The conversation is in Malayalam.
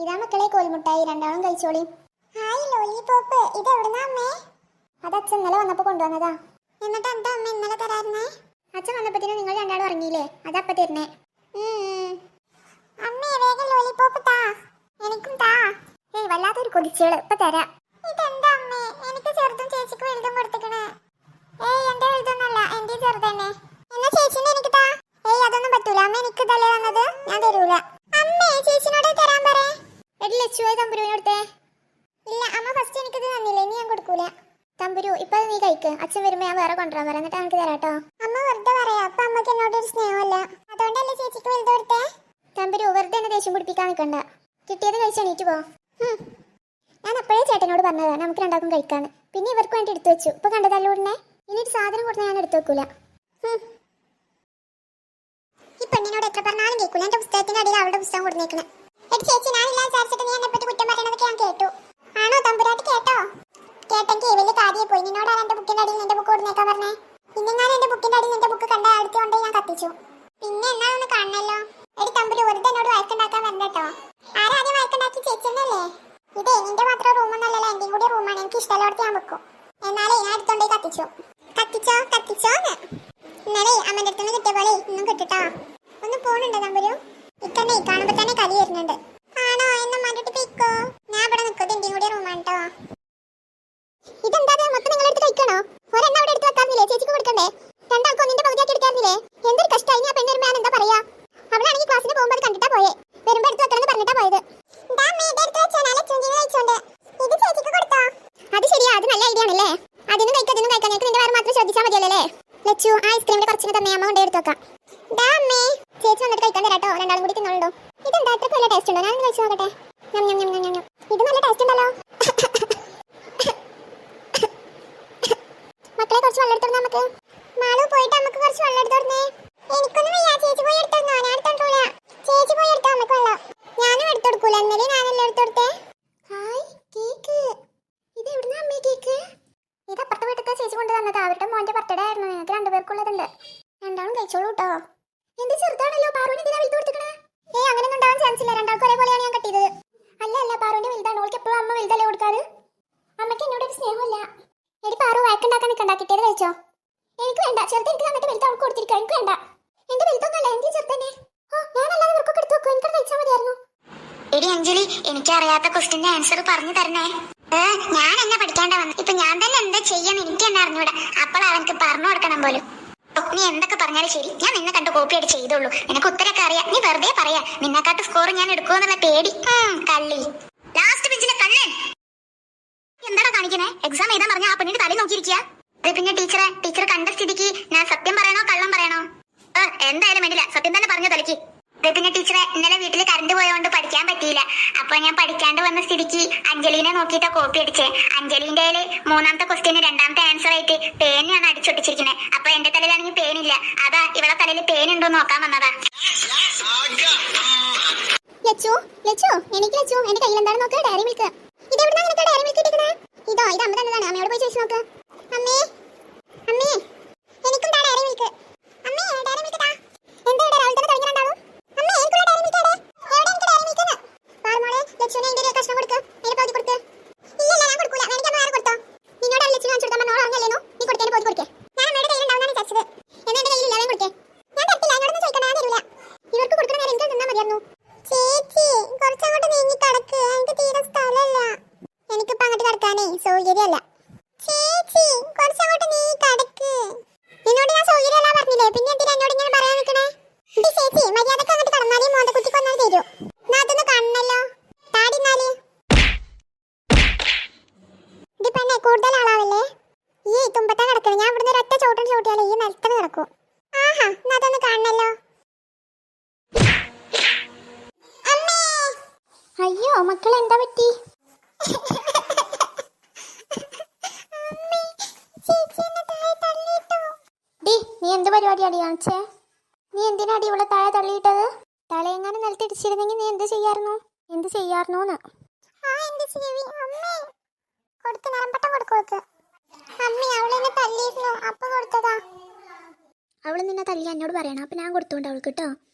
ഇതാ മക്കളെ കോൽമുട്ടായി രണ്ടാളും കഴിച്ചോളി. ഹായ് ലോലിപോപ്പ് ഇത് അമ്മേ? അത് അച്ഛൻ ഇന്നലെ വന്നപ്പോ കൊണ്ടുവന്നതാ. എന്നിട്ട് എന്താ അമ്മ ഇന്നലെ തരായിരുന്നേ അച്ഛൻ വന്നപ്പത്തിന് നിങ്ങൾ രണ്ടാളും ഇറങ്ങിയില്ലേ അതപ്പ തരുന്നേ. അമ്മേ വേഗം ലോലിപോപ്പ് താ. എനിക്കും താ. ഏയ് വല്ലാത്തൊരു കൊതിച്ചുകൾ. ഇപ്പൊ തരാം. ഇതെന്താ അമ്മേ? എനിക്ക് ചെറുതും ചേച്ചിക്ക് വലുതും കൊടുത്തിക്കണേ. ഏയ് എന്റെ വലുതൊന്നല്ല എന്റെ ചെറുതന്നെ. എന്നാ ചേച്ചിന്റെ എനിക്ക് താ. ഏയ് അതൊന്നും പറ്റൂല. അമ്മ എനിക്ക് ഇതല്ലേ തന്നത്? ഞാൻ തരൂല അമ്മേ ചേച്ചിനോട് തരാൻ പറ എടി ലച്ചുവായി തമ്പുരുവിനോടുത്തേ ഇല്ല അമ്മ ഫസ്റ്റ് എനിക്കിത് തന്നില്ല ഇനി ഞാൻ കൊടുക്കൂല. തമ്പുരു ഇപ്പൊ അത് നീ കഴിക്ക്. അച്ഛൻ വരുമ്പോ ഞാൻ വേറെ കൊണ്ടുവരാൻ പറയാം എന്നിട്ട് എനിക്ക് തരാട്ടോ അമ്മ വെറുതെ പറയാ അപ്പൊ അമ്മയ്ക്ക് എന്നോട് ഒരു സ്നേഹമല്ല. അതുകൊണ്ടല്ലേ ചേച്ചിക്ക് വെറുതെ കൊടുത്തേ? തമ്പുരു വെറുതെ എന്നെ ദേഷ്യം പിടിപ്പിക്കാൻ നിൽക്കണ്ട കിട്ടിയത് കഴിച്ച് എണീറ്റ് പോ. ഞാൻ അപ്പോഴേ ചേട്ടനോട് പറഞ്ഞതാ നമുക്ക് രണ്ടാക്കും കഴിക്കാന്ന്. പിന്നെ ഇവർക്ക് വേണ്ടി എടുത്തു വെച്ചു. ഇപ്പൊ കണ്ടതല്ലോ ഉടനെ ഇനി സാധനം കൊടുത്താൽ ഞാൻ എടുത്തു വെക്കൂല. ഈ പെണ്ണിനോട് എത്ര പറഞ്ഞാലും കേൾക്കൂല. എന്റെ പുസ്തകത്തിന്റെ അടിയിൽ അവളുടെ പുസ്തകം കൊടുത്തേക്കണേ എടി ചേച്ചി ഞാനില്ല വിചാരിച്ചിട്ട് നീ എന്നെ പറ്റി കുറ്റം പറയണതൊക്കെ ഞാൻ കേട്ടു ആണോ തമ്പുരാട്ടി കേട്ടോ കേട്ടെങ്കിൽ വലിയ കാര്യമായി പോയി നിന്നോട് എന്റെ ബുക്കിന്റെ അടിയിൽ നിന്റെ ബുക്ക് കൊടുത്തേക്കാൻ പറഞ്ഞേ? ഇന്നെങ്ങാനും എന്റെ ബുക്കിന്റെ അടിയിൽ നിന്റെ ബുക്ക് കണ്ട അടുത്തുകൊണ്ട് ഞാൻ കത്തിച്ചു. പിന്നെ എന്നാ ഒന്ന് കാണണല്ലോ? ഒരു തമ്പുരു വെറുതെ എന്നോട് വഴക്കുണ്ടാക്കാൻ വരണ്ട കേട്ടോ. ആരാദ്യം വഴക്കുണ്ടാക്കി ചേച്ചിന്നല്ലേ? ഇതേ നിന്റെ മാത്രം റൂമൊന്നല്ലല്ലോ എന്റെയും കൂടി റൂമാണ് എനിക്ക് ഇഷ്ടമുള്ളടത്ത് ഞാൻ വെക്കും. എന്നാലേ ഞാൻ എടുത്തോണ്ടേ കത്തിച്ചു. കത്തിച്ചോ കത്തിച്ചോ ഇന്നലെ അമ്മന്റെ അടുത്തുനിന്ന് കിട്ടിയ പോലെ ഇന്നും കിട്ടിട്ടോ ഒന്ന് പോണുണ്ടോ തമ്പുരു? ഇക്കന്നെ കാണുമ്പോ തന്നെ കലി വരുന്നുണ്ട് ആണോ എന്നെ മണ്ടിട്ട് പോയിക്കോ ഞാൻ ഇവിടെ നിൽക്കും എന്റെയും കൂടി റൂമാണ് കേട്ടോ ഇതെന്താ ഇത്? മൊത്തം നിങ്ങളെടുത്ത് കഴിക്കണോ ഒരെണ്ണം അവിടെ എടുത്ത് വെക്കാറില്ലേ ചേച്ചിക്ക് കൊടുക്കണ്ടേ രണ്ടാൾക്കും ഒന്നിന്റെ പകുതിയാക്കി എടുക്കാറില്ലേ എന്തൊരു കഷ്ടമായി ഞാൻ പെണ്ണ് വരുമ്പോ ഞാൻ എന്താ പറയാ അവളാണെങ്കിൽ ക്ലാസ്സിന് പോകുമ്പോൾ അത് കണ്ടിട്ടാ പോയെ വരുമ്പോ എടുത്ത് വെക്കണമെന്ന് പറഞ്ഞിട്ടാ പോയത്. അത് ശരിയാ അത് നല്ല ഐഡിയ ആണല്ലേ? അതിനും കഴിക്കാം അതിനും കഴിക്കാം. നിന്റെ വേറെ മാത്രം ശ്രദ്ധിച്ചാൽ മതിയല്ലേ ലച്ചു ഐസ്ക്രീമിന്റെ കുറച്ചിന് തന്നെ അമ്മ കൊണ്ടേ എടുത്ത് ദാ അമ്മേ ചേച്ചി വന്നിട്ട് കഴിക്കാൻ തരാട്ടോ രണ്ടാളും കൂടി തിന്നോളൂ ഇതെന്താ അത്ര നല്ല ടേസ്റ്റ് ഉണ്ടോ? ഞാൻ കഴിച്ചു നോക്കട്ടെ. ഇത് നല്ല ടേസ്റ്റ് ഉണ്ടല്ലോ മക്കളെ കുറച്ച് വെള്ളം എടുത്തോണ്ട് നമുക്ക് മാളു പോയിട്ട് നമുക്ക് കുറച്ച് വെള്ളം എടുത്തോടന്നേ എനിക്കൊന്നും വയ്യ ചേച്ചി പോയി എടുത്തോണ്ടോ ഞാൻ എടുത്തോണ്ടൂല ചേച്ചി പോയി എടുത്തോ നമുക്ക് വെള്ളം ഞാനും എടുത്തൊടുക്കൂല ഇന്നലെ ഞാനല്ലേ എടുത്തോടുത്തേ ഹായ് കേക്ക് ഇത് എവിടുന്ന അമ്മേ കേക്ക് വീട്ടിലത്തെ ചേച്ചി കൊണ്ട് തന്നത്. അവരുടെ മോന്റെ ബർത്ത്ഡേ ആയിരുന്നു. ഞങ്ങൾക്ക് രണ്ടുപേർക്കുള്ളതുണ്ട് രണ്ടാളും കഴിച്ചോളൂ കേട്ടോ എന്ത് ചെറുതാണല്ലോ പാറുവിന് അങ്ങനെയൊന്നും ഉണ്ടാവാൻ ചാൻസ് ഇല്ല. രണ്ടാൾക്കും ഒരേപോലെയാണ് ഞാൻ കട്ടിയത്. അല്ല അല്ല പാറുവിന്റെ വലുതാണ്. ഓൾക്ക് എപ്പോഴും അമ്മ വലുതല്ലേ കൊടുക്കാറ്? അമ്മയ്ക്ക് എന്നോട് ഒരു സ്നേഹമില്ല. എടി പാറു വഴക്കുണ്ടാക്കാൻ നിൽക്കണ്ട കിട്ടിയത് കഴിച്ചോ? എനിക്ക് വേണ്ട. ചെറുത് എനിക്ക് തന്നിട്ട് വലുത് അവൾക്ക് എനിക്ക് വേണ്ട. എന്റെ വലുതൊന്നല്ല എന്റെ ചെറുതന്നെ ഓ എടി അഞ്ജലി എനിക്ക് അറിയാത്ത ക്വസ്റ്റിന്റെ ആൻസർ പറഞ്ഞു തരണേ. ഞാൻ എന്നെ പഠിക്കാണ്ട വന്നു? ഇപ്പൊ ഞാൻ തന്നെ എന്താ എനിക്ക് തന്നെ അറിഞ്ഞൂടാ. അപ്പോൾ അവനക്ക് പറഞ്ഞു കൊടുക്കണം പോലും. നീ എന്തൊക്കെ പറഞ്ഞാലും ശരി. ഞാൻ നിന്നെ കണ്ട് കോപ്പി അടിച്ച് ചെയ്തോളൂ. നിനക്ക് ഉത്തരൊക്കെ അറിയാം. നീ വെറുതെ പറയാ. നിന്നെക്കാട്ട് സ്കോർ ഞാൻ എടുക്കുമെന്നുള്ള പേടി. കള്ളി. ലാസ്റ്റ് ബെഞ്ചിലെ കണ്ണൻ എന്താടാ കാണിക്കണേ? എക്സാം എഴുതാൻ പറഞ്ഞ ആ പെണ്ണിന്റെ തലയിൽ നോക്കിയിരിക്കുക അത് പിന്നെ ടീച്ചറെ ടീച്ചർ കണ്ട സ്ഥിതിക്ക് ഞാൻ സത്യം പറയണോ കള്ളം പറയണോ ഏ, എന്തായാലും വേണ്ടില്ല സത്യം തന്നെ പറഞ്ഞു തലയ്ക്ക് ഇത് പിന്നെ ടീച്ചറെ ഇന്നലെ വീട്ടിൽ കറണ്ട് പോയതുകൊണ്ട് പഠിക്കാൻ പറ്റിയില്ല അപ്പൊ ഞാൻ പഠിക്കാണ്ട് വന്ന സ്ഥിതിക്ക് അഞ്ജലിനെ നോക്കിയിട്ടാ കോപ്പി അടിച്ചേ. അഞ്ജലിന്റെ മൂന്നാമത്തെ ക്വസ്റ്റ്യന് രണ്ടാമത്തെ ആൻസർ ആയിട്ട് പേനാണ് അടിച്ചൊട്ടിച്ചിരിക്കുന്നത് അപ്പൊ എന്റെ തലയിലാണെങ്കിൽ പേനില്ല. അതാ ഇവളെ തലയിൽ പേനുണ്ടോ നോക്കാൻ വന്നതാ. ലച്ചു ലച്ചു എനിക്ക് ലച്ചു എന്റെ കയ്യിൽ എന്താണ് നോക്ക്? ഡയറി മിൽക്ക് ഇത് എവിടുന്നാ നിനക്ക് ഡയറി മിൽക്ക് ഇതോ ഇത് അമ്മ തന്നതാണ്. അമ്മയോട് പോയി ചോദിച്ചു നോക്ക്. അമ്മേ എനിക്കും താ ഡയറി മിൽക്ക് അമ്മേ ഡയറി മിൽക്ക് താ എന്താ ഇവിടെ രാവിലെ തന്നെ തുടങ്ങി രണ്ടാളും അമ്മേ എനിക്കുള്ള ഡയറി മിൽക്ക് എവിടെ എവിടെ എനിക്ക് ഡയറി മിൽക്ക് പാറുമോളെ ലച്ചുവിനെ അതിന്റെ ഒരു കഷ്ണം കൊടുക്ക് അതിന്റെ പകുതി കൊടുക്ക് ഇല്ല ഇല്ല ഞാൻ കൊടുക്കൂല എനിക്ക് അമ്മ വേറെ കൊടുത്തോ നിന്നോട് ലച്ചു കാണിച്ചു കൊടുക്കാൻ പറഞ്ഞോളൂ അങ്ങല്ലേനു നീ കൊടുത്തേന് പകുതി കൊടുക്കേ ഞാൻ അമ്മയുടെ കയ്യിൽ ഉണ്ടാവുന്നതാണ് വിചാരിച്ചത് എന്നാ എന്റെ കയ്യിൽ ഇല്ലാതെ കൊടുക്കേ ഞാൻ തരത്തില്ല എന്നോടൊന്നും ചോദിക്കണ്ട ഞാൻ തരൂല ഇവർക്ക് കൊടുക്കുന്ന നേരം എനിക്ക് തിന്നാ മതിയായിരുന്നു ചേച്ചി കുറച്ചങ്ങോട്ട് നീങ്ങി കിടക്ക് എനിക്ക് തീരെ സ്ഥലമില്ല എനിക്കിപ്പോ അങ്ങോട്ട് കിടക്കാനേ സൗകര്യമല്ല ചേച്ചി കുറച്ചങ്ങോട്ട് നീ കടക്ക്. നിന്നോട് ഞാൻ സൗകര്യമല്ല പറഞ്ഞില്ലേ? പിന്നെ എന്തിനാ എന്നോട് ഇങ്ങനെ പറയാൻ നിൽക്കണേ? ചേച്ചി മര്യാദയ്ക്ക് അങ്ങോട്ട് കടന്നാലേ കുട്ടി കൊന്നാൽ തരൂ. ഞാൻ അതൊന്ന് കാണണല്ലോ. താടിന്നാൽ ഇതിപ്പന്നെ കൂടുതൽ ആളാവല്ലേ? ഈ തുമ്പത്താ കിടക്കണേ. ഞാൻ ഇവിടുന്ന് ഒരൊറ്റ ചോട്ടം ചോട്ടിയാലേ ഈ നിലത്തന്നെ നടക്കൂ ആഹാ എന്നാ അതൊന്ന് കാണണല്ലോ. അയ്യോ മക്കൾ എന്താ പറ്റി ഡി നീ എന്ത് പരിപാടിയാടി കാണിച്ചേ? നീ എന്തിനാടി ഇവിടെ താഴെ തള്ളിയിട്ടത്? തലയെങ്ങാനും നിലത്തിടിച്ചിരുന്നെങ്കിൽ നീ എന്ത് ചെയ്യായിരുന്നു? എന്ത് ചെയ്യാറുന്നോന്ന് അവൾ നിന്നെ തല്ലി എന്നോട് പറയണം. അപ്പൊ ഞാൻ കൊടുത്തോണ്ട് അവൾക്ക് കേട്ടോ. അമ്മേ